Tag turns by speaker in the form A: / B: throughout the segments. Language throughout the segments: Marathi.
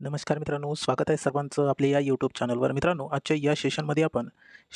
A: नमस्कार मित्रांनो स्वागत आहे सर्वांचं आपल्या या यूट्यूब चॅनलवर मित्रांनो आजच्या या सेशनमध्ये आपण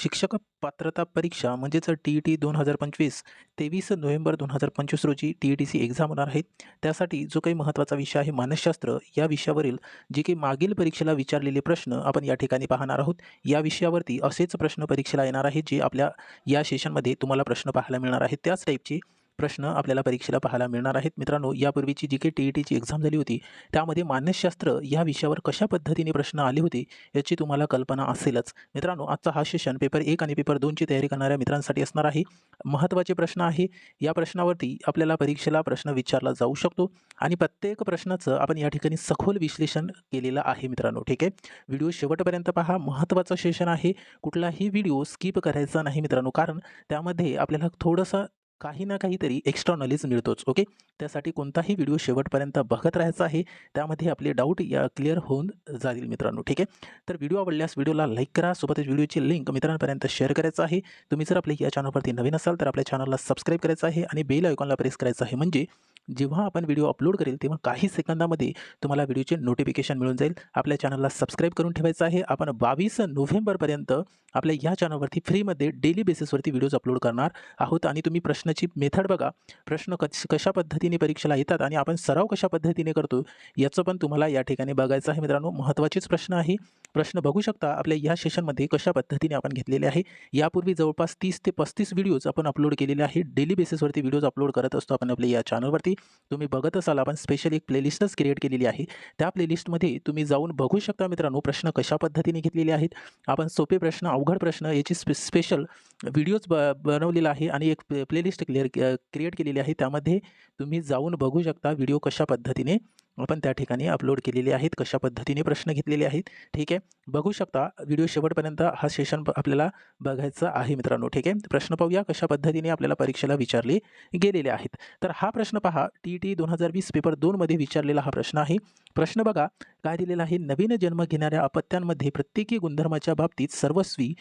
A: शिक्षक पात्रता परीक्षा म्हणजेच टी ई टी दोन हजार पंचवीस तेवीस नोव्हेंबर दोन हजार पंचवीस रोजी टी ई टीची एक्झाम होणार आहे. त्यासाठी जो काही महत्त्वाचा विषय आहे मानसशास्त्र या विषयावरील जे काही मागील परीक्षेला विचारलेले प्रश्न आपण या ठिकाणी पाहणार आहोत. या विषयावरती असेच प्रश्न परीक्षेला येणार आहेत जे आपल्या या सेशनमध्ये तुम्हाला प्रश्न पाहायला मिळणार आहेत. त्याच टाईपचे प्रश्न आपल्याला परीक्षेला पाहायला मिळणार आहेत. मित्रांनो यापूर्वीची जी काही टी ई टीची एक्झाम झाली होती त्यामध्ये मानसशास्त्र या विषयावर कशा पद्धतीने प्रश्न आले होते याची तुम्हाला कल्पना असेलच. मित्रांनो आजचा हा सेशन पेपर एक आणि पेपर दोनची तयारी करणाऱ्या मित्रांसाठी असणार आहे. महत्त्वाचे प्रश्न आहे या प्रश्नावरती आपल्याला परीक्षेला प्रश्न विचारला जाऊ शकतो आणि प्रत्येक प्रश्नाचं आपण या ठिकाणी सखोल विश्लेषण केलेलं आहे मित्रांनो ठीक आहे? व्हिडिओ शेवटपर्यंत पहा. महत्त्वाचं सेशन आहे कुठलाही व्हिडिओ स्किप करायचा नाही मित्रांनो कारण त्यामध्ये आपल्याला थोडंसं काही ना काहीतरी एक्स्ट्रा नॉलेज मिळतोच ओके त्यासाठी कोणताही व्हिडिओ शेवटपर्यंत बघत राहायचा आहे त्यामध्ये आपले डाऊट या क्लिअर होऊन जातील मित्रांनो ठीक आहे? तर व्हिडिओ आवडल्यास व्हिडिओला लाईक करा सोबतच व्हिडिओची लिंक मित्रांपर्यंत शेअर करायचं आहे. तुम्ही जर आपल्या या चॅनलवरती नवीन असाल तर आपल्या चॅनलला सबस्क्राईब करायचं आहे आणि बेल आयकॉनला प्रेस करायचं आहे. म्हणजे जेव्हा आपण व्हिडिओ अपलोड करेल तेव्हा काही सेकंदामध्ये तुम्हाला व्हिडिओचे नोटिफिकेशन मिळून जाईल. आपल्या चॅनलला सबस्क्राईब करून ठेवायचं आहे. आपण बावीस नोव्हेंबरपर्यंत आपल्या या चॅनलवरती फ्रीमध्ये डेली बेसिसवरती व्हिडिओज अपलोड करणार आहोत आणि तुम्ही प्रश्न प्रश्नाची मेथड बघा. प्रश्न कश कशा पद्धतीने परीक्षेला येतात आणि आपण सराव कशा पद्धतीने करतो याचं पण तुम्हाला या ठिकाणी बघायचं आहे मित्रांनो. महत्त्वाचेच प्रश्न आहे. प्रश्न बघू शकता आपल्या या सेशनमध्ये कशा पद्धतीने आपण घेतलेले आहे. यापूर्वी जवळपास तीस ते पस्तीस व्हिडिओज आपण अपलोड केलेले आहे. डेली बेसिसवरती व्हिडिओज अपलोड करत असतो आपण आपल्या या चॅनलवरती. तुम्ही बघत असाल आपण स्पेशल एक प्लेलिस्टच क्रिएट केलेली आहे. त्या प्लेलिस्टमध्ये तुम्ही जाऊन बघू शकता मित्रांनो प्रश्न कशा पद्धतीने घेतलेले आहेत. आपण सोपे प्रश्न अवघड प्रश्न याची स्पे स्पेशल व्हिडिओज ब बनवलेला आहे आणि एक प्ले प्लेलिस्ट क्लिअर क्रिएट केलेली आहे. त्यामध्ये तुम्ही जाऊन बघू शकता व्हिडिओ कशा पद्धतीने आपण त्या ठिकाणी अपलोड केलेले आहेत कशा पद्धतीने प्रश्न घेतलेले आहेत. ठीक आहे? बघू शकता व्हिडिओ शेवटपर्यंत हा सेशन आपल्याला बघायचा आहे मित्रांनो ठीक आहे? प्रश्न पाहूया कशा पद्धतीने आपल्याला परीक्षेला विचारले गेलेले आहेत. तर हा प्रश्न पहा टी टी दोन हजार वीस पेपर दोनमध्ये विचारलेला हा प्रश्न आहे. प्रश्न बघा काय दिलेला आहे? नवीन जन्म घेणाऱ्या अपत्यांमध्ये प्रत्येकी गुणधर्माच्या बाबतीत सर्वस्वी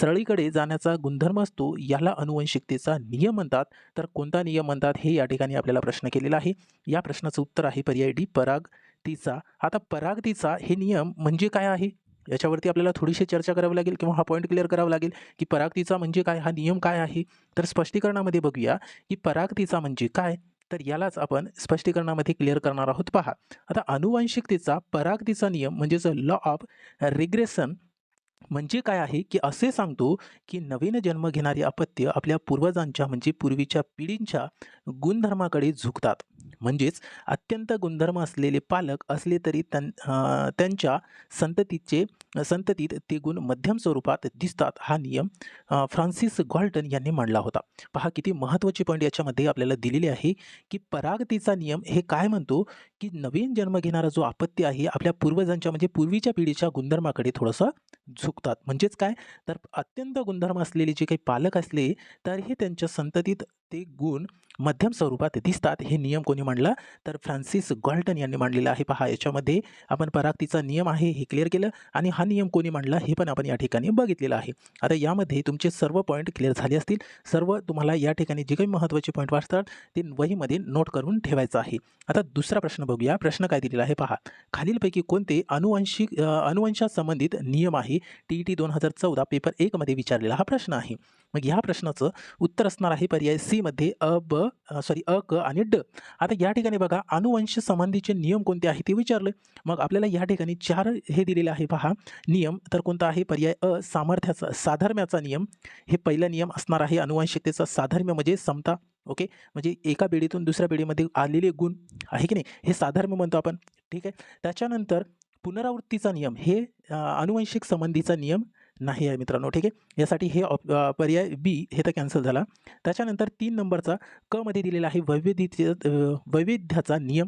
A: सरळीकडे जाण्याचा गुणधर्म असतो याला अनुवंशिकतेचा नियम म्हणतात. तर कोणता नियम म्हणतात? हे या ठिकाणी आपल्याला प्रश्न केलेला आहे. या प्रश्नाचं उत्तर आहे पर्याय डी पराग तिचा. आता परागतीचा हे नियम म्हणजे काय आहे? याच्यावरती आपल्याला थोडीशी चर्चा करावी लागेल किंवा हा पॉईंट क्लिअर करावा लागेल की परागतीचा म्हणजे काय? हा नियम काय आहे? तर स्पष्टीकरणामध्ये बघूया की परागतीचा म्हणजे काय? तर यालाच आपण स्पष्टीकरणामध्ये क्लिअर करणार आहोत. पहा आता अनुवांशिकतेचा परागतीचा नियम म्हणजेच लॉ ऑफ रिग्रेशन म्हणजे काय आहे की असे सांगतो की नवीन जन्म घेणारी अपत्य आपल्या पूर्वजांच्या म्हणजे पूर्वीच्या पिढींच्या गुणधर्माकडे झुकतात. म्हणजेच अत्यंत गुणधर्म असलेले पालक असले तरी त्यां त्यांच्या संततीचे संततीत ते गुण मध्यम स्वरूपात दिसतात. हा नियम फ्रान्सिस गॉल्टन यांनी मांडला होता. पहा किती महत्त्वाची पॉईंट याच्यामध्ये आपल्याला दिलेली आहे की परागतीचा नियम हे काय म्हणतो की नवीन जन्म घेणारा जो अपत्य आहे आपल्या पूर्वजांच्या म्हणजे पूर्वीच्या पिढीच्या गुणधर्माकडे थोडंसं झुकतात. म्हणजेच काय? तर अत्यंत गुणधर्म असलेले जे काही पालक असले तरीही त्यांच्या संततीत ते गुण मध्यम स्वरूपात दिसतात हे नियम कोणी मांडला? तर फ्रान्सिस गॉल्टन यांनी मांडलेला आहे. पहा याच्यामध्ये आपण परागतीचा नियम आहे हे क्लिअर केलं. आणि हा नियम कोणी मांडला हे पण आपण या ठिकाणी बघितलेलं आहे. आता यामध्ये तुमचे सर्व पॉईंट क्लिअर झाले असतील. सर्व तुम्हाला या ठिकाणी जे काही महत्त्वाचे पॉईंट वाचतात ते वहीमध्ये नोट करून ठेवायचं आहे. आता दुसरा प्रश्न बघूया. प्रश्न काय दिलेला आहे? पहा खालीलपैकी कोणते अनुवंशिक अनुवंशासंबंधित नियम आहे? टी ई टी दोन हजार चौदा पेपर एकमध्ये विचारलेला हा प्रश्न आहे. मग ह्या प्रश्नाचं उत्तर असणार आहे पर्याय सीमध्ये अ ब सॉरी अ क आणि ड. आता या ठिकाणी बघा अनुवंश संबंधीचे नियम कोणते आहे ते विचारले. मग आपल्याला या ठिकाणी चार हे दिलेले आहे पहा. नियम तर कोणता आहे? पर्याय अ सामर्थ्याचा साधर्म्याचा नियम. हे पहिला नियम असणार आहे अनुवंशिकतेचा साधर्म्य म्हणजे समता ओके? म्हणजे एका पिढीतून दुसऱ्या पिढीमध्ये आलेले गुण आहे की नाही? हे साधर्म्य म्हणतो आपण. ठीक आहे? त्याच्यानंतर पुनरावृत्तीचा नियम. हे अनुवंशिक संबंधीचा नियम नाही आहे मित्रांनो ठीक आहे? यासाठी हे ऑप पर्याय बी हे तर कॅन्सल झाला. त्याच्यानंतर तीन नंबरचा क मध्ये दिलेला आहे वैविध्य वैविध्याचा नियम.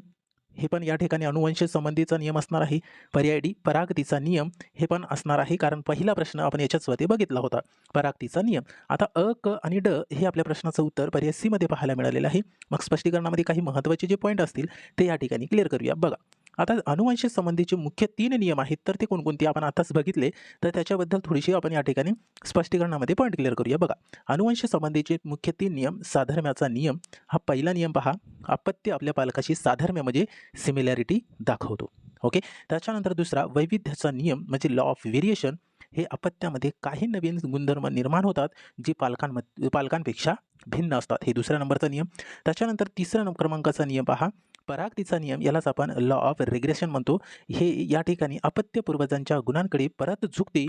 A: हे पण या ठिकाणी अनुवंश संबंधीचा नियम असणार आहे. पर्याय डी परागतीचा नियम. हे पण असणार आहे कारण पहिला प्रश्न आपण याच्याचवरती बघितला होता. परागतीचा नियम. आता अ क आणि ड हे आपल्या प्रश्नाचं उत्तर पर्याय सीमध्ये पाहायला मिळालेलं आहे. मग स्पष्टीकरणामध्ये काही महत्त्वाचे जे पॉईंट असतील ते या ठिकाणी क्लिअर करूया. बघा. आता अनुवंशिक संबंधीचे मुख्य तीन नियम आहेत तर ते कोणकोणते आपण आताच बघितले तर त्याच्याबद्दल थोडीशी आपण या ठिकाणी स्पष्टीकरणामध्ये पॉईंट क्लिअर करूया. बघा अनुवंश संबंधीचे मुख्य तीन नियम साधर्म्याचा नियम हा पहिला नियम पहा अपत्य आपल्या पालकाशी साधर्म्य म्हणजे सिमिलॅरिटी दाखवतो. ओके त्याच्यानंतर दुसरा वैविध्याचा नियम म्हणजे लॉ ऑफ व्हेरिएशन हे अपत्यामध्ये काही नवीन गुणधर्म निर्माण होतात जे पालकांमध्ये पालकांपेक्षा भिन्न असतात. हे दुसऱ्या नंबरचा नियम. त्याच्यानंतर तिसऱ्या क्रमांकाचा नियम पहा परागतीचा नियम यालाच आपण लॉ ऑफ रेग्रेशन म्हणतो. हे या ठिकाणी अपत्य पूर्वजांच्या गुणांकडे परत झुकते.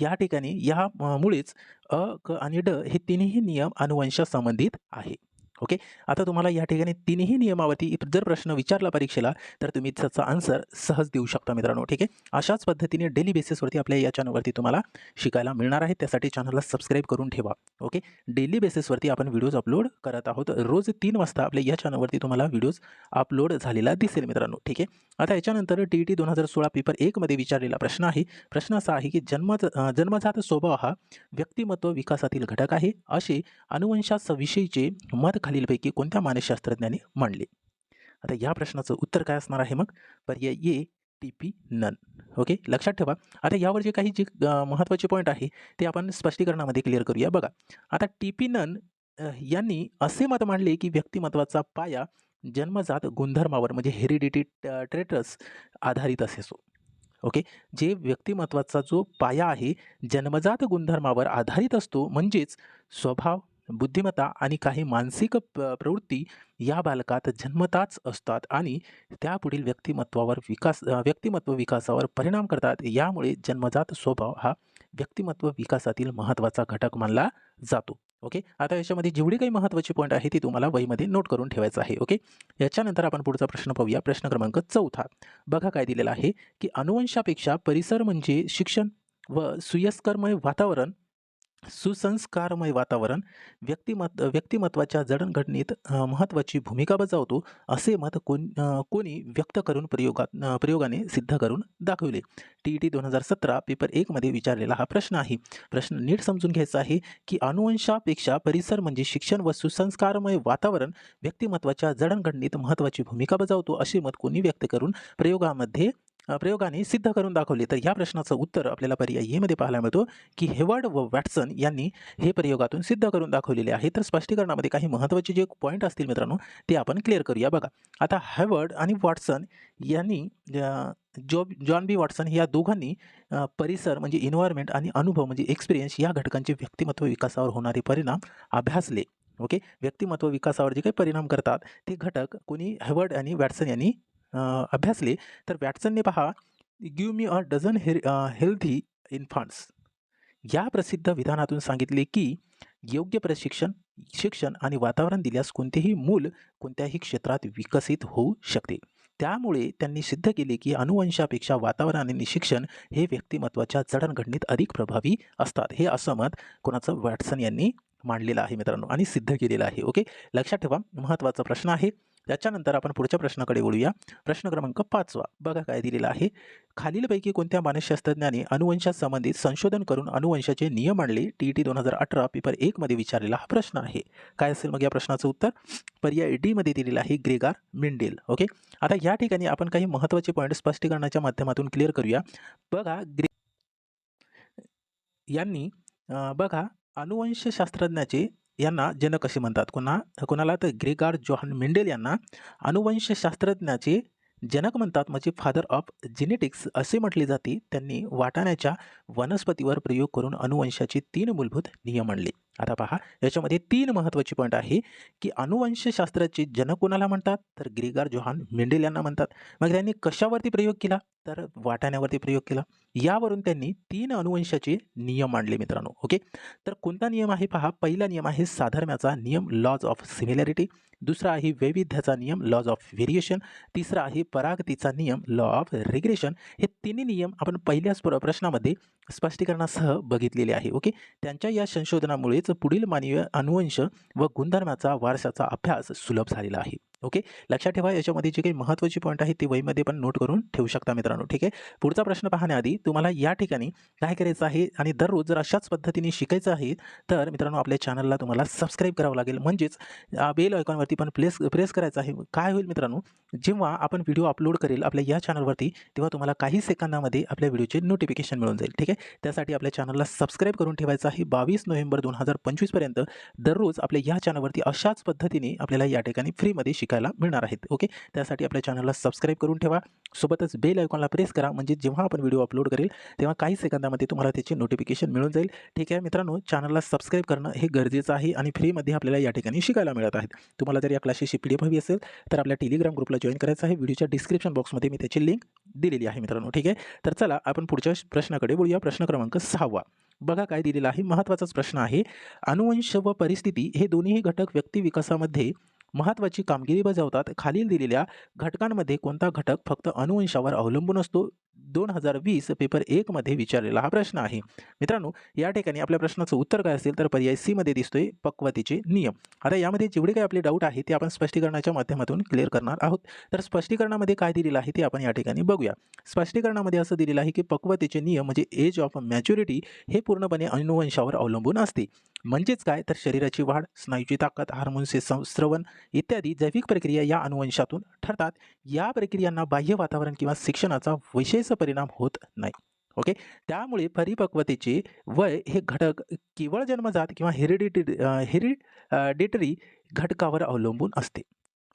A: या ठिकाणी या अ, अ क आणि ड हे तिन्ही नियम अनुवंशासंबंधित आहे. ओके? आता तुम्हाला या ठिकाणी तिन्ही नियमावरती जर प्रश्न विचारला परीक्षेला तर तुम्ही त्याचा आन्सर सहज देऊ शकता मित्रांनो ठीक आहे? अशाच पद्धतीने डेली बेसिसवरती आपल्या या चॅनलवरती तुम्हाला शिकायला मिळणार आहे. त्यासाठी चॅनलला सबस्क्राईब करून ठेवा ओके? डेली बेसिसवरती आपण व्हिडिओज अपलोड करत आहोत. रोज तीन वाजता आपल्या या चॅनलवरती तुम्हाला व्हिडिओज अपलोड झालेला दिसेल मित्रांनो ठीक आहे? आता याच्यानंतर टी ई टी दोन हजार सोळा पेपर एकमध्ये विचारलेला प्रश्न आहे. प्रश्न असा आहे की जन्मज जन्मजात स्वभाव हा व्यक्तिमत्व विकासातील घटक आहे. असे अनुवंशाविषयीचे मत खालीलपैकी कोणत्या मानसशास्त्रज्ञाने मांडले? आता या प्रश्नाचं उत्तर काय असणार आहे मग? पर्याय A T P none. Okay लक्षात ठेवा. आता यावर जे काही जे महत्त्वाचे पॉईंट आहे ते आपण स्पष्टीकरणामध्ये क्लिअर करूया. बघा. आता टी पी नन यांनी असे मत मांडले की व्यक्तिमत्वाचा पाया जन्मजात गुणधर्मावर म्हणजे हेरिडिटी ट्रेटर्स आधारित असेसो ओके जे व्यक्तिमत्वाचा जो पाया आहे जन्मजात गुणधर्मावर आधारित असतो म्हणजेच स्वभाव बुद्धिमत्ता आणि काही मानसिक प्रवृत्ती या बालकात जन्मताच असतात आणि त्यापुढील व्यक्तिमत्वावर विकास व्यक्तिमत्व विकासावर परिणाम करतात. यामुळे जन्मजात स्वभाव हा व्यक्तिमत्व विकासातील महत्त्वाचा घटक मानला जातो. ओके? आता याच्यामध्ये जेवढी काही महत्त्वाची पॉईंट आहे ती तुम्हाला वहीमध्ये नोट करून ठेवायचं आहे. ओके? याच्यानंतर आपण पुढचा प्रश्न पाहूया. प्रश्न क्रमांक चौथा. बघा काय दिलेला आहे की अनुवंशापेक्षा परिसर म्हणजे शिक्षण व सुयस्करमय वातावरण सुसंस्कारमय वातावरण व्यक्तिमत् व्यक्तिमत्वाच्या जडणघडणीत महत्त्वाची भूमिका बजावतो असे मत कोण कोणी व्यक्त करून प्रयोगात प्रयोगाने सिद्ध करून दाखविले. टी ई टी दोन हजार सतरा पेपर एकमध्ये विचारलेला हा प्रश्न आहे. प्रश्न नीट समजून घ्यायचा आहे की अनुवंशापेक्षा परिसर म्हणजे शिक्षण व सुसंस्कारमय वातावरण व्यक्तिमत्वाच्या जडणघडणीत महत्त्वाची भूमिका बजावतो असे मत कोणी व्यक्त करून प्रयोगामध्ये प्रयोगाने सिद्ध करून दाखवले. तर या प्रश्नाचं उत्तर आपल्याला पर्याय येमध्ये पाहायला मिळतो की हेवर्ड व वॅटसन यांनी हे प्रयोगातून सिद्ध करून दाखवलेले आहे. तर स्पष्टीकरणामध्ये काही महत्त्वाचे जे पॉईंट असतील मित्रांनो ते आपण क्लिअर करूया. बघा आता हेवर्ड आणि वॉटसन यांनी जॉब जॉन बी वॉटसन या दोघांनी परिसर म्हणजे इन्व्हायरमेंट आणि अनुभव म्हणजे एक्सपिरियन्स या घटकांचे व्यक्तिमत्व विकासावर होणारे परिणाम अभ्यासले. ओके? व्यक्तिमत्व विकासावर जे काही परिणाम करतात ते घटक कोणी हेवर्ड आणि वॅटसन यांनी अभ्यासले तर वॅटसनने पहा गिव मी अ डझन हेर हेल्थी इन्फंट्स या प्रसिद्ध विधानातून सांगितले की योग्य प्रशिक्षण शिक्षण आणि वातावरण दिल्यास कोणतेही मूल कोणत्याही क्षेत्रात विकसित होऊ शकते. त्यामुळे त्यांनी सिद्ध केले की अनुवंशापेक्षा वातावरण आणि शिक्षण हे व्यक्तिमत्वाच्या जडणघडणीत अधिक प्रभावी असतात. हे असं मत कोणाचं? वॅटसन यांनी मांडलेलं आहे मित्रांनो आणि सिद्ध केलेलं आहे. ओके? लक्षात ठेवा महत्त्वाचा प्रश्न आहे. त्याच्यानंतर आपण पुढच्या प्रश्नाकडे वळूया. प्रश्न क्रमांक पाचवा. बघा काय दिलेला आहे. खालीलपैकी कोणत्या मानसशास्त्रज्ञाने अनुवंशासंबंधित संशोधन करून अनुवंशाचे नियम आणले? टी टी दोन हजार अठरा पेपर एकमध्ये विचारलेला हा प्रश्न आहे. काय असेल मग या प्रश्नाचं उत्तर? पर्याय डीमध्ये दिलेलं आहे ग्रेगार मिंडेल. ओके? आता या ठिकाणी आपण काही महत्त्वाचे पॉईंट स्पष्टीकरणाच्या माध्यमातून क्लिअर करूया. बघा ग्रे यांनी बघा अनुवंशशास्त्रज्ञाचे यांना जनक असे म्हणतात. कोणा कोणाला तर ग्रेगार जॉहन मेंडेल यांना अनुवंशशास्त्रज्ञाचे जनक म्हणतात. म्हणजे फादर ऑफ जेनेटिक्स असे म्हटले जाते. त्यांनी वाटाण्याच्या वनस्पतीवर प्रयोग करून अनुवंशाचे तीन मूलभूत नियम आणले आता पहा याच्यामध्ये तीन महत्त्वाची पॉईंट आहे की अनुवंशशास्त्राचे जनक कोणाला म्हणतात? तर ग्रिगार जोहान मेंडेल यांना म्हणतात. मग त्यांनी कशावरती प्रयोग केला? तर वाटाण्यावरती प्रयोग केला. यावरून त्यांनी तीन अनुवंशाचे नियम मांडले मित्रांनो ओके तर कोणता नियम आहे पहा? पहिला नियम आहे साधर्म्याचा नियम लॉज ऑफ सिमिलॅरिटी दुसरा आहे वैविध्याचा नियम लॉज ऑफ व्हेरिएशन तिसरा आहे परागतीचा नियम लॉ ऑफ रिग्रेशन हे तिन्ही नियम आपण पहिल्याच प्र- प्रश्नामध्ये स्पष्टीकरणासह बघितलेले आहे ओके त्यांच्या या पुढील मानवीय अनुवंश व गुणधर्माचा वारशाचा अभ्यास सुलभ झालेला आहे. ओके? लक्षात ठेवा याच्यामध्ये जे काही महत्त्वाची पॉईंट आहे ते वहीमध्ये पण नोट करून ठेवू शकता मित्रांनो ठीक आहे? पुढचा प्रश्न पाहण्याआधी तुम्हाला या ठिकाणी काय करायचं आहे आणि दररोज जर अशाच पद्धतीने शिकायचं आहे तर मित्रांनो आपल्या चॅनलला तुम्हाला सबस्क्राईब करावं लागेल. म्हणजेच बेल आयकॉनवरती पण प्लेस प्रेस करायचं आहे. काय होईल मित्रांनो जेव्हा आपण व्हिडिओ अपलोड करेल आपल्या या चॅनलवरती तेव्हा तुम्हाला काही सेकंदामध्ये आपल्या व्हिडिओचे नोटिफिकेशन मिळून जाईल ठीक आहे? त्यासाठी आपल्या चॅनलला सबस्क्राईब करून ठेवायचं आहे. बावीस नोव्हेंबर दोन हजार पंचवीसपर्यंत दररोज आपल्या या चॅनलवरती अशाच पद्धतीने आपल्याला या ठिकाणी फ्रीमध्ये शिकायला शिकायला मिळणार आहेत. ओके त्यासाठी आपल्या चॅनलला सबस्क्राईब करून ठेवा. सोबतच बेल आयकॉनला प्रेस करा. म्हणजे जेव्हा आपण व्हिडिओ अपलोड करेल तेव्हा काही सेकंदामध्ये तुम्हाला त्याची नोटिफिकेशन मिळून जाईल. ठीक आहे मित्रांनो चॅनलला सबस्क्राईब करणं हे गरजेचं आहे आणि फ्रीमध्ये आपल्याला या ठिकाणी शिकायला मिळत आहेत. तुम्हाला जर या क्लासेसची पी डी एफ हवी असेल तर आपल्या टेलिग्राम ग्रुपला जॉईन करायचं आहे. व्हिडिओच्या डिस्क्रिप्शन बॉक्समध्ये मी त्याची लिंक दिलेली आहे मित्रांनो. ठीक आहे? तर चला आपण पुढच्या प्रश्नाकडे बोलूया प्रश्न क्रमांक सहावा. बघा काय दिलेला आहे. महत्त्वाचाच प्रश्न आहे. अनुवंश व परिस्थिती हे दोन्ही घटक व्यक्ती विकासामध्ये महत्त्वाची कामगिरी बजावतात. खालील दिलेल्या घटकांमध्ये कोणता घटक फक्त अनुवंशावर अवलंबून असतो? दोन हजार वीस पेपर एकमध्ये विचारलेला हा प्रश्न आहे. मित्रांनो या ठिकाणी आपल्या प्रश्नाचं उत्तर काय असेल तर पर्याय सीमध्ये दिसतोय पक्वतेचे नियम. आता यामध्ये जेवढे काही आपले डाऊट आहे ते आपण स्पष्टीकरणाच्या माध्यमातून क्लिअर करणार आहोत. तर स्पष्टीकरणामध्ये काय दिलेलं आहे ते आपण या ठिकाणी बघूया. स्पष्टीकरणामध्ये असं दिलेलं आहे की पक्वतेचे नियम म्हणजे एज ऑफ मॅच्युरिटी हे पूर्णपणे अनुवंशावर अवलंबून असते. म्हणजेच काय? तर शरीराची वाढ स्नायूची ताकद हार्मोन्सचे संस्रवण इत्यादी जैविक प्रक्रिया या अनुवंशातून ठरतात. या प्रक्रियांना बाह्य वातावरण किंवा शिक्षणाचा विशेष परिणाम होत नाही. ओके? त्यामुळे परिपक्वतेचे वय हे घटक केवळ जन्मजात किंवा हेरिडिटी हेरिडिटरी घटकावर अवलंबून असते.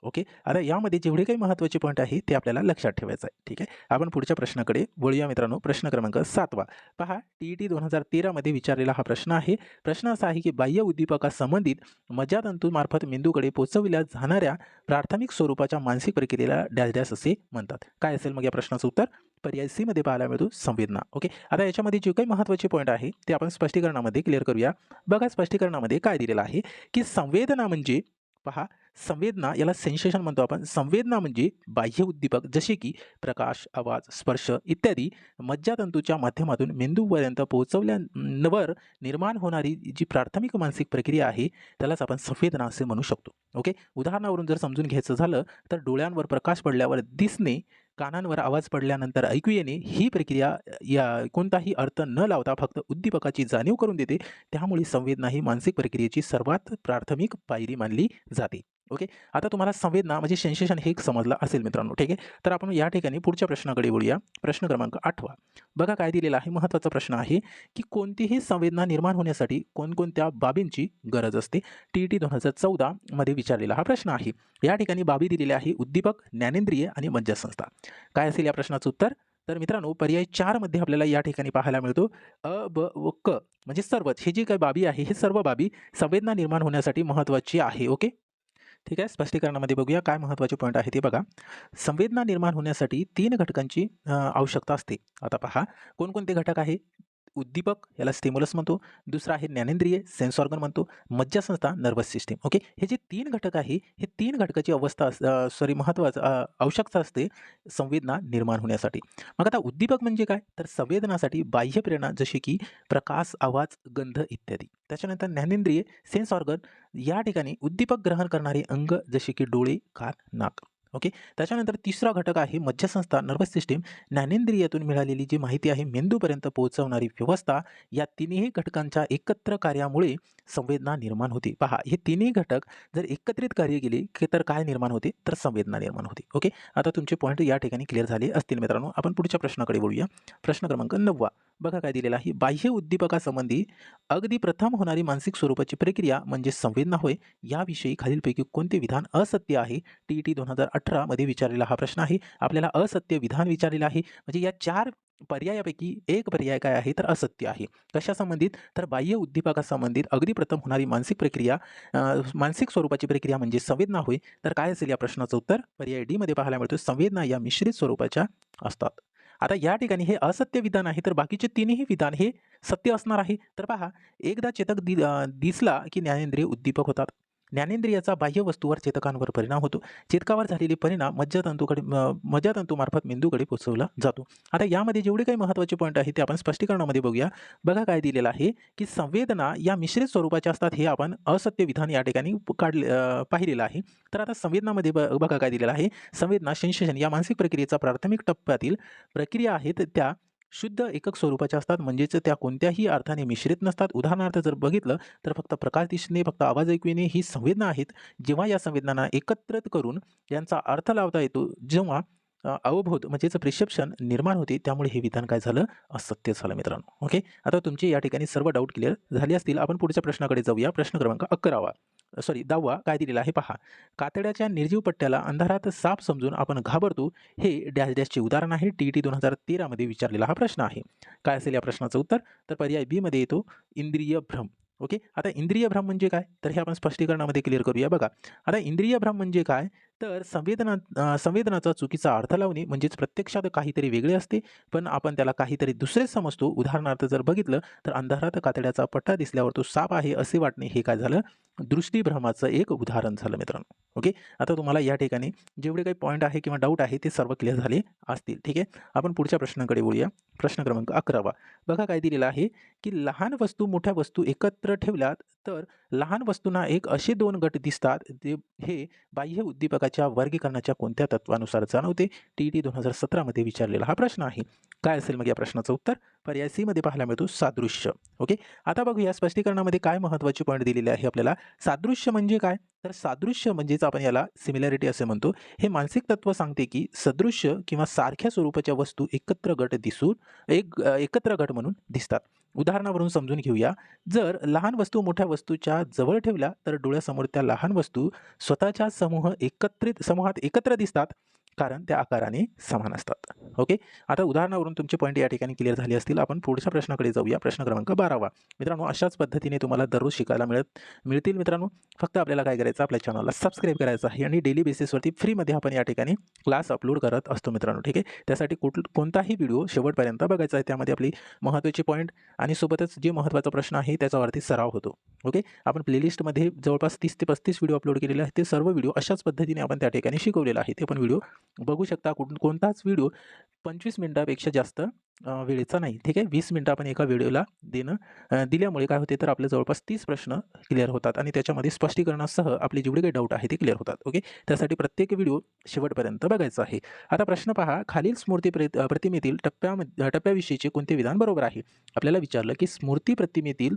A: ओके? आता यामध्ये जेवढे काही महत्त्वाचे पॉईंट आहे ते आपल्याला लक्षात ठेवायचं आहे. ठीक आहे? आपण पुढच्या प्रश्नाकडे वळूया मित्रांनो. प्रश्न क्रमांक सातवा. पहा टी ई टी दोन हजार तेरामध्ये विचारलेला हा प्रश्न आहे. प्रश्न असा आहे की बाह्य उद्दीपकासंबंधित मज्जातंतूमार्फत मेंदूकडे पोचविल्या जाणाऱ्या प्राथमिक स्वरूपाच्या मानसिक प्रक्रियेला डॅश डॅश असे म्हणतात. काय असेल मग या प्रश्नाचं उत्तर? पर्याय सी मध्ये पाहायला मिळतो संवेदना ओके? आता याच्यामध्ये जे काही महत्त्वाचे पॉईंट आहे ते आपण स्पष्टीकरणामध्ये क्लिअर करूया. बघा स्पष्टीकरणामध्ये काय दिलेलं आहे की संवेदना म्हणजे पहा संवेदना याला सेन्सेशन म्हणतो आपण. संवेदना म्हणजे बाह्य उद्दीपक जसे की प्रकाश आवाज स्पर्श इत्यादी मज्जातंतूच्या माध्यमातून मेंदूपर्यंत पोहोचवल्यावर निर्माण होणारी जी प्राथमिक मानसिक प्रक्रिया आहे त्यालाच आपण संवेदना असे म्हणू शकतो ओके? उदाहरणावरून जर समजून घ्यायचं झालं तर डोळ्यांवर प्रकाश पडल्यावर दिसणे कानांवर आवाज पडल्यानंतर ऐकू येणे ही प्रक्रिया या कोणताही अर्थ न लावता फक्त उद्दीपकाची जाणीव करून देते. त्यामुळे संवेदना ही मानसिक प्रक्रियेची सर्वात प्राथमिक पायरी मानली जाते. ओके? आता तुम्हाला संवेदना म्हणजे सेन्सेशन हे समजलं असेल मित्रांनो ठीक आहे? तर आपण या ठिकाणी पुढच्या प्रश्नाकडे बोलूया प्रश्न क्रमांक आठवा. बघा काय दिलेला आहे महत्त्वाचा प्रश्न आहे की कोणतीही संवेदना निर्माण होण्यासाठी कोणकोणत्या बाबींची गरज असते? टी ई टी दोन हजार चौदामध्ये विचारलेला हा प्रश्न आहे. या ठिकाणी बाबी दिलेल्या आहे उद्दीपक ज्ञानेंद्रिय आणि मज्जासंस्था. काय असेल या प्रश्नाचं उत्तर? तर मित्रांनो पर्याय चारमध्ये आपल्याला या ठिकाणी पाहायला मिळतो. अ ब व क म्हणजे सर्वच. हे जी काही बाबी आहे हे सर्व बाबी संवेदना निर्माण होण्यासाठी महत्त्वाची आहे ओके? ठीक आहे. स्पष्टीकरणामध्ये बघूया काय महत्त्वाचे पॉईंट आहे ते बघा. संवेदना निर्माण होण्यासाठी तीन घटकांची आवश्यकता असते. आता पहा कोणकोणते घटक आहे? उद्दीपक याला स्टिम्युलस म्हणतो. दुसरा आहे ज्ञानेंद्रिय सेन्स ऑर्गन म्हणतो. मज्जासंस्था नर्वस सिस्टीम ओके हे जे तीन घटक आहे हे तीन घटकाची अवस्था सॉरी महत्त्वाचं आवश्यकता असते संवेदना निर्माण होण्यासाठी. मग आता उद्दीपक म्हणजे काय? तर संवेदनासाठी बाह्य प्रेरणा जशी की प्रकाश आवाज गंध इत्यादी. त्याच्यानंतर ज्ञानेंद्रिय सेन्स ऑर्गन या ठिकाणी उद्दीपक ग्रहण करणारे अंग जसे की डोळे कान नाक. ओके? त्याच्यानंतर तिसरा घटक आहे मज्जासंस्था नर्वस सिस्टीम ज्ञानेंद्रियातून मिळालेली जी माहिती आहे मेंदूपर्यंत पोहोचवणारी व्यवस्था या तिन्ही घटकांच्या एकत्र कार्यामुळे संवेदना निर्माण होते. पहा हे तिन्ही घटक जर एकत्रित कार्य केले की तर काय निर्माण होते? तर संवेदना निर्माण होते. ओके? आता तुमचे पॉईंट या ठिकाणी क्लिअर झाले असतील मित्रांनो. आपण पुढच्या प्रश्नाकडे बोलूया प्रश्न क्रमांक नववा. बघा काय दिलेला आहे. बाह्य उद्दीपकासंबंधी अगदी प्रथम होणारी मानसिक स्वरूपाची प्रक्रिया म्हणजे संवेदना होय याविषयी खालीलपैकी कोणते विधान असत्य आहे? टी ई टी दोन हजार अठरामध्ये विचारलेला हा प्रश्न आहे. आपल्याला असत्य विधान विचारलेलं आहे. म्हणजे या चार पर्यायापैकी एक पर्याय काय आहे? तर असत्य आहे. कशासंबंधित? तर बाह्य उद्दीपकासंबंधित अगदी प्रथम होणारी मानसिक प्रक्रिया मानसिक स्वरूपाची प्रक्रिया म्हणजे संवेदना होय. तर काय असेल या प्रश्नाचं उत्तर? पर्याय डीमध्ये पाहायला मिळतो संवेदना या मिश्रित स्वरूपाच्या असतात. आता या ठिकाणी हे असत्य विधान आहे तर बाकीचे तिन्ही विधान हे सत्य असणार आहे. तर पहा एकदा चेतक दि दिसला की ज्ञानेंद्रिय उद्दीपक होतात. ज्ञानेंद्रियाचा बाह्य वस्तूवर चेतकांवर परिणाम होतो. चेतकावर झालेले परिणाम मज्जातंतूकडे म- मज्जातंतूमार्फत मेंदूकडे पोचवला जातो. आता यामध्ये जेवढे काही महत्त्वाचे पॉईंट आहे ते आपण स्पष्टीकरणामध्ये बघूया. बघा काय दिलेलं आहे की संवेदना या मिश्रित स्वरूपाच्या असतात हे आपण असत्य विधान या ठिकाणी काढले पाहिलेलं आहे. तर आता संवेदनामध्ये ब- बघा काय दिलेलं आहे. संवेदना सेन्सेशन या मानसिक प्रक्रियेचा प्राथमिक टप्प्यातील प्रक्रिया आहेत त्या शुद्ध एकक स्वरूपाच्या असतात. म्हणजेच त्या कोणत्याही अर्थाने मिश्रित नसतात. उदाहरणार्थ जर बघितलं तर फक्त प्रकाश दिसणे फक्त आवाज ऐकू येणे ही संवेदना आहेत. जेव्हा या संवेदनांना एकत्रित करून यांचा अर्थ लावता येतो जेव्हा अवबोध म्हणजेच प्रिसेप्शन निर्माण होते त्यामुळे हे विधान काय झालं? असत्य झालं मित्रांनो. ओके आता तुमचे या ठिकाणी सर्व डाऊट क्लिअर झाले असतील आपण पुढच्या प्रश्नाकडे जाऊया. प्रश्न क्रमांक अकरावा. सॉरी दहावा काय दिलेला आहे पहा. कातड्याच्या निर्जीव पट्ट्याला अंधारात साप समजून आपण घाबरतो हे डॅश डॅशचे उदाहरण आहे. टी टी दोन हजार तेरामध्ये विचारलेला हा प्रश्न आहे. काय असेल या प्रश्नाचं उत्तर? तर पर्याय बीमध्ये येतो इंद्रिय भ्रम. ओके आता इंद्रिय भ्रम म्हणजे काय? तर हे आपण स्पष्टीकरणामध्ये क्लिअर करूया बघा. आता इंद्रिय भ्रम म्हणजे काय? तर संवेदना संवेदनाचा चुकीचा अर्थ लावणे म्हणजेच प्रत्यक्षात काहीतरी वेगळे असते पण आपण त्याला काहीतरी दुसरेच समजतो. उदाहरणार्थ जर बघितलं तर अंधारात कातड्याचा पट्टा दिसल्यावर तो साप आहे असे वाटणे हे काय झालं? दृष्टीभ्रमाचं एक उदाहरण झालं मित्रांनो. ओके? आता तुम्हाला या ठिकाणी जेवढे काही पॉईंट आहे किंवा डाऊट आहे ते सर्व क्लिअर झाले असतील. ठीक आहे? आपण पुढच्या प्रश्नाकडे बोलूया प्रश्न क्रमांक अकरावा. बघा काय दिलेलं आहे की लहान वस्तू मोठ्या वस्तू एकत्र ठेवल्यात तर लहान वस्तूंना एक असे दोन गट दिसतात जे हे बाह्य उद्दीपकाच्या वर्गीकरणाच्या कोणत्या तत्वानुसार जाणवते? टी टी दोन हजार सतरामध्ये विचारलेला हा प्रश्न आहे. काय असेल मग या प्रश्नाचं उत्तर? पर्याय सीमध्ये पाहायला मिळतो सादृश्य. ओके? आता बघूया स्पष्टीकरणामध्ये काय महत्त्वाची पॉईंट दिलेली आहे आपल्याला. सादृश्य म्हणजे काय? तर सादृश्य म्हणजेच आपण याला सिमिलॅरिटी असे म्हणतो. हे मानसिक तत्व सांगते की सदृश्य किंवा सारख्या स्वरूपाच्या वस्तू एकत्र गट दिसून एक एकत्र गट म्हणून दिसतात. उदाहरणावरून समजून घेऊया. जर लहान वस्तू मोठ्या वस्तूच्या जवळ ठेवल्या तर डोळ्यासमोर त्या लहान वस्तू स्वतःच्या समूह एकत्रित समूहात एकत्र दिसतात. कारण त्या आकाराने समान असतात. ओके आता उदाहरणावरून तुमचे पॉईंट या ठिकाणी क्लिअर झाले असतील. आपण पुढच्या प्रश्नाकडे जाऊया. प्रश्न क्रमांक बारावा. मित्रांनो अशाच पद्धतीने तुम्हाला दररोज शिकायला मिळत मिळतील मित्रांनो. फक्त आपल्याला काय करायचं? आपल्या चॅनलला सबस्क्राईब करायचं आहे आणि डेली बेसिसवरती फ्रीमध्ये आपण या ठिकाणी क्लास अपलोड करत असतो मित्रांनो. ठीक आहे? त्यासाठी कुठ कोणताही व्हिडिओ शेवटपर्यंत बघायचा आहे. त्यामध्ये आपली महत्त्वाची पॉईंट आणि सोबतच जे महत्त्वाचा प्रश्न आहे त्याच्यावरती सराव होतो. ओके आपण प्लेलिस्टमध्ये जवळपास तीस ते पस्तीस व्हिडिओ अपलोड केलेले आहेत. ते सर्व व्हिडिओ अशाच पद्धतीने आपण त्या ठिकाणी शिकवलेला आहे. ते पण व्हिडिओ बघू शकता कुठून कोणताच व्हिडिओ पंचवीस मिनटापेक्षा जास्त वेळेचा नाही. ठीक आहे? वीस मिनटं आपण एका व्हिडिओला देणं दिल्यामुळे काय होते तर आपले जवळपास तीस प्रश्न क्लिअर होतात आणि त्याच्यामध्ये स्पष्टीकरणासह आपले जेवढे काही डाऊट आहे ते क्लिअर होतात. ओके? त्यासाठी प्रत्येक व्हिडिओ शेवटपर्यंत बघायचा आहे. आता प्रश्न पहा खालील स्मृती प्रतिमेतील टप्प्यामध्ये टप्प्याविषयीचे कोणते विधान बरोबर आहे? आपल्याला विचारलं की स्मृती प्रतिमेतील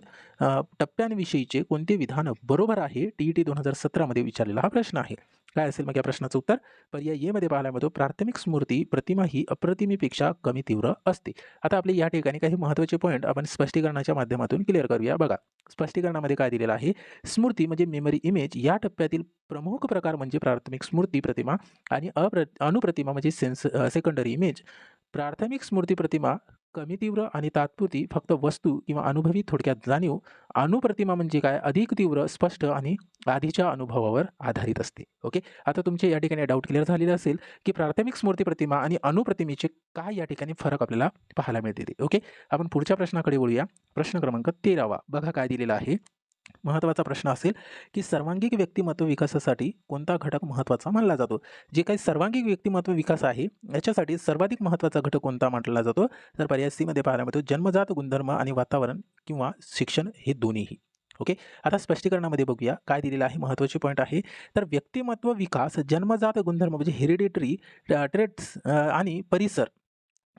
A: टप्प्यांविषयीचे कोणते विधान बरोबर आहे? टी ई टी दोन हजार सतरामध्ये विचारलेला हा प्रश्न आहे. काय असेल मग या प्रश्नाचं उत्तर? पर्यायमध्ये पाहायला मिळतो प्राथमिक स्मृती प्रतिमा ही अप्रतिमेपेक्षा कमी तीव्र असते. आता आपले या ठिकाणी काही महत्त्वाचे पॉईंट आपण स्पष्टीकरणाच्या माध्यमातून क्लिअर करूया. बघा स्पष्टीकरणामध्ये काय दिलेलं आहे? स्मृती म्हणजे मेमरी इमेज या टप्प्यातील प्रमुख प्रकार म्हणजे प्राथमिक स्मृती प्रतिमा आणि अप्र अनुप्रतिमा म्हणजे सेन्स सेकंडरी इमेज प्राथमिक स्मृती प्रतिमा कमी तीव्र आणि तात्पुरती फक्त वस्तू किंवा अनुभवी थोडक्यात जाणीव अनुप्रतिमा म्हणजे काय? अधिक तीव्र स्पष्ट आणि आधीच्या अनुभवावर आधारित असते. ओके? आता तुमचे या ठिकाणी डाऊट क्लिअर झालेला असेल की प्राथमिक स्मृती प्रतिमा आणि अनुप्रतिमेचे काय या ठिकाणी फरक आपल्याला पाहायला मिळते ओके? आपण पुढच्या प्रश्नाकडे बोलूया प्रश्न क्रमांक तेरावा. बघा काय दिलेला आहे. महत्त्वाचा प्रश्न असेल की सर्वांगीण व्यक्तिमत्व विकासासाठी कोणता घटक महत्त्वाचा मानला जातो? जे काही सर्वांगीण व्यक्तिमत्व विकास आहे याच्यासाठी सर्वाधिक महत्त्वाचा घटक कोणता मानला जातो? तर पर्याय सीमध्ये पाहायला मिळतो जन्मजात गुणधर्म आणि वातावरण किंवा शिक्षण हे दोन्हीही. ओके आता स्पष्टीकरणामध्ये बघूया काय दिलेलं आहे महत्त्वाचे पॉईंट आहे. तर व्यक्तिमत्व विकास जन्मजात गुणधर्म म्हणजे हेरिडेटरी ट्रेट्स आणि परिसर.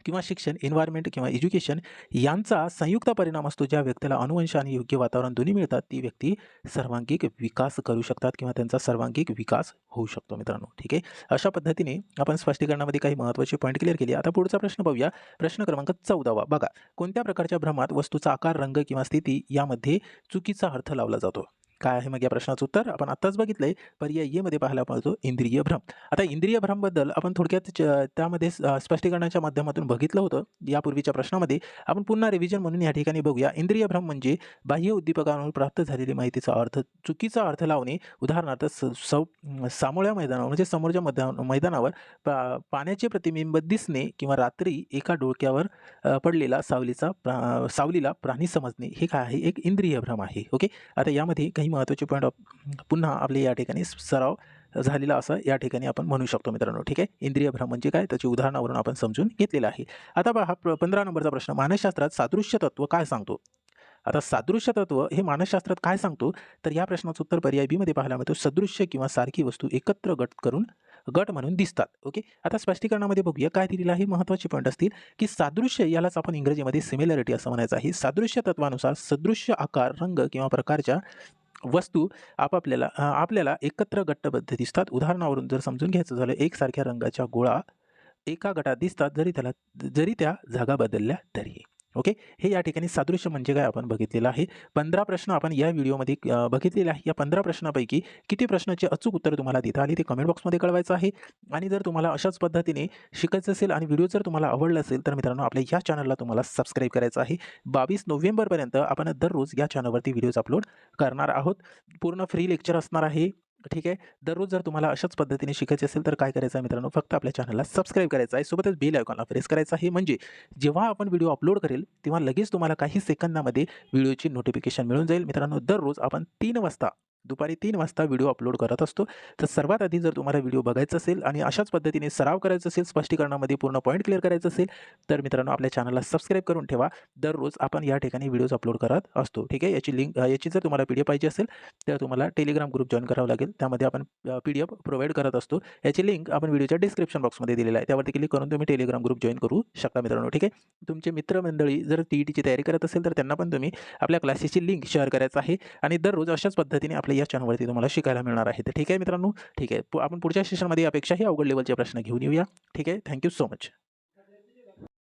A: किंवा शिक्षण एन्व्हायरमेंट किंवा एज्युकेशन यांचा संयुक्त परिणाम असतो. ज्या व्यक्तीला अनुवंश आणि योग्य वातावरण दोन्ही मिळतात ती व्यक्ती सर्वांगिक विकास करू शकतात किंवा त्यांचा सर्वांगिक विकास होऊ शकतो मित्रांनो. ठीक आहे? अशा पद्धतीने आपण स्पष्टीकरणामध्ये काही महत्त्वाचे पॉईंट क्लिअर केले. आता पुढचा प्रश्न पाहूया. प्रश्न क्रमांक चौदावा. बघा कोणत्या प्रकारच्या भ्रमात वस्तूचा आकार रंग किंवा स्थिती यामध्ये चुकीचा अर्थ लावला जातो? काय आहे? मग या प्रश्नाचं उत्तर आपण आत्ताच बघितलंय. पर्याय ये मध्ये पाहायला मिळतो इंद्रिय भ्रम. आता इंद्रिय भ्रमबद्दल आपण थोडक्यात त्यामध्ये स्पष्टीकरणाच्या माध्यमातून बघितलं होतं. यापूर्वीच्या प्रश्नामध्ये आपण पुन्हा रिव्हिजन म्हणून या ठिकाणी बघूया. इंद्रिय भ्रम म्हणजे बाह्य उद्दीपकांवर प्राप्त झालेली माहितीचा अर्थ चुकीचा अर्थ लावणे. उदाहरणार्थ स- सौ सामोळ्या मैदानावर म्हणजे समोरच्या मैदा मैदानावर पा- पाण्याचे प्रतिबिंब दिसणे किंवा रात्री एका डोळक्यावर पडलेला सावलीचा प्रा सावलीला प्राणी समजणे. हे काय आहे? एक इंद्रिय भ्रम आहे. ओके? आता यामध्ये काही महत्त्वाचे पॉईंट पुन्हा आपले या ठिकाणी सराव झालेला असं या ठिकाणी आपण म्हणू शकतो मित्रांनो. ठीक आहे? इंद्रिय भ्रम म्हणजे काय? त्याची उदाहरणावरून आपण समजून घेतलेलं आहे. आता पहा प्र- पंधरा नंबरचा प्रश्न. मानसशास्त्रात सादृश्य तत्व काय सांगतो? आता सादृश्य तत्व हे मानसशास्त्रात काय सांगतो? तर या प्रश्नाचं उत्तर पर्याय बीमध्ये पाहायला मिळतो. सदृश्य किंवा सारखी वस्तू एकत्र गट करून गट म्हणून दिसतात. ओके? आता स्पष्टीकरणामध्ये बघूया. काय दिलेलं आहे? महत्त्वाचे पॉईंट असतील की सादृश्य यालाच आपण इंग्रजीमध्ये सिमिलॅरिटी असं म्हणायचं आहे. सादृश्य तत्वानुसार सदृश्य आकार रंग किंवा प्रकारच्या वस्तू आपापल्याला आपल्याला एकत्र गट्टबद्ध दिसतात. उदाहरणावरून जर समजून घ्यायचं झालं एकसारख्या रंगाच्या गोळा एका गटात दिसतात जरी त्याला जरी त्या जागा बदलल्या तरीही ओके? हे या ठिकाणी सादृश्य म्हणजे काय आपण बघितलेलं आहे? पंधरा प्रश्न आपण या व्हिडिओमध्ये बघितलेला बघितलेले आहे. या पंधरा प्रश्नापैकी किती प्रश्नाचे अचूक उत्तर तुम्हाला देता आली ते कमेंट बॉक्समध्ये कळवायचं आहे. आणि जर तुम्हाला अशाच पद्धतीने शिकायचं असेल आणि व्हिडिओ जर तुम्हाला आवडला असेल तर मित्रांनो आपल्या या चॅनलला तुम्हाला सबस्क्राईब करायचं आहे. बावीस नोव्हेंबरपर्यंत आपण दररोज या चॅनलवरती व्हिडिओज अपलोड करणार आहोत. पूर्ण फ्री लेक्चर असणार आहे. ठीक आहे. दररोज जर तुम्हाला अशाच पद्धतीने शिकायचे असेल तर काय करायचं आहे मित्रांनो? फक्त आपल्या चॅनलला सबस्क्राईब करायचं आहे. सोबतच बेल आयकॉनला प्रेस करायचं आहे. म्हणजे जेव्हा आपण व्हिडिओ अपलोड करेल तेव्हा लगेच तुम्हाला काही सेकंदामध्ये व्हिडिओची नोटिफिकेशन मिळून जाईल. मित्रांनो दररोज आपण तीन वाजता दुपारी तीन वाजता व्हिडिओ अपलोड करत असतो. तर सर्वात आधी जर तुम्हाला व्हिडिओ बघायचा असेल आणि अशाच पद्धतीने सराव करायचा असेल स्पष्टीकरणामध्ये पूर्ण पॉईंट क्लिअर करायचं असेल तर मित्रांनो आपल्या चॅनलला सबस्क्राईब करून ठेवा. दररोज आपण या ठिकाणी व्हिडिओज अपलोड करत असतो. ठीक आहे? याची लिंक याची जर तुम्हाला पी डी एफ पाहिजे असेल तर तुम्हाला टेलिग्राम ग्रुप जॉईन करावं लागेल. त्यामध्ये आपण पी डी एफ प्रोव्हाइड करत असतो. याची लिंक आपण व्हिडिओच्या डिस्क्रिप्शन बॉक्समध्ये दिलेला आहे. त्यावरती क्लिक करून तुम्ही टेलिग्राम ग्रुप जॉईन करू शकता मित्रांनो. ठीक आहे? तुमचे मित्रमंडळी जर टी ई टीची तयारी करत असेल तर त्यांना पण तुम्ही आपल्या क्लासेसची लिंक शेअर करायचं आहे. आणि दररोज अशाच पद्धतीने आपल्या या चॅनलवरती तुम्हाला शिकायला मिळणार आहे. तर ठीक आहे मित्रांनो? ठीक आहे. पु- आपण पुढच्या सेशनमध्ये यापेक्षाही अवघड लेवलचे प्रश्न घेऊन येऊया. ठीक आहे? Thank you so much